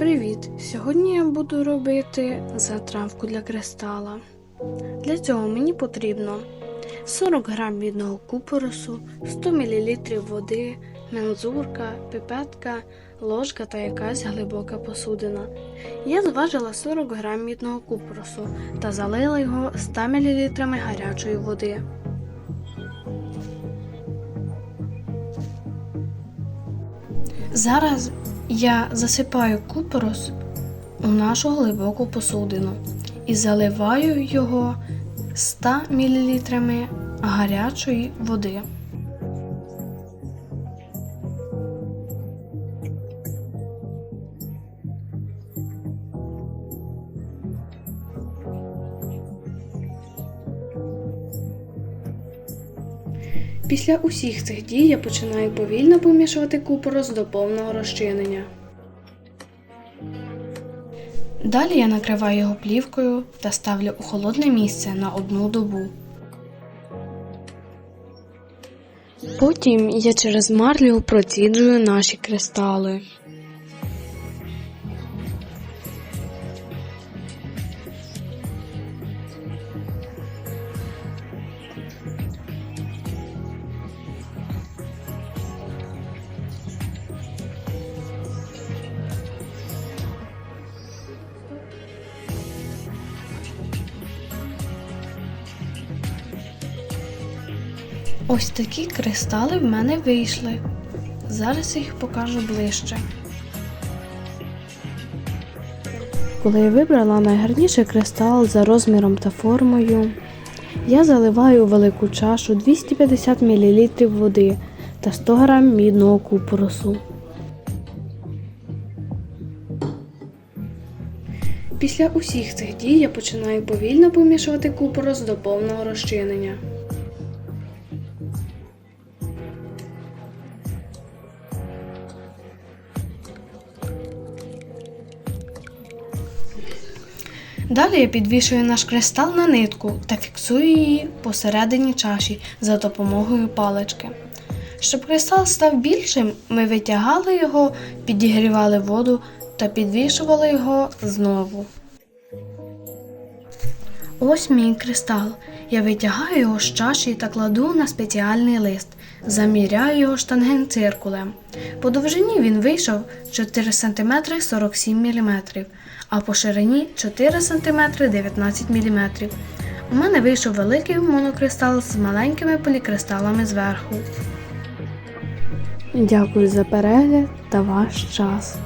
Привіт! Сьогодні я буду робити затравку для кристала. Для цього мені потрібно 40 г мідного купоросу, 100 мл води, мензурка, пипетка, ложка та якась глибока посудина. Я зважила 40 г мідного купоросу та залила його 100 мл гарячої води. Зараз я засипаю купорос у нашу глибоку посудину і заливаю його 100 мл гарячої води. Після усіх цих дій я починаю повільно помішувати купорос до повного розчинення. Далі я накриваю його плівкою та ставлю у холодне місце на одну добу. Потім я через марлю проціджую наші кристали. Ось такі кристали в мене вийшли. Зараз їх покажу ближче. Коли я вибрала найгарніший кристал за розміром та формою, я заливаю у велику чашу 250 мл води та 100 г мідного купоросу. Після усіх цих дій я починаю повільно помішувати купорос до повного розчинення. Далі я підвішую наш кристал на нитку та фіксую її посередині чаші за допомогою палички. Щоб кристал став більшим, ми витягали його, підігрівали воду та підвішували його знову. Ось мій кристал. Я витягаю його з чаші та кладу на спеціальний лист. Заміряю його штангенциркулем. По довжині він вийшов 4 см 47 мм, а по ширині 4 см 19 мм. У мене вийшов великий монокристал з маленькими полікристалами зверху. Дякую за перегляд та ваш час.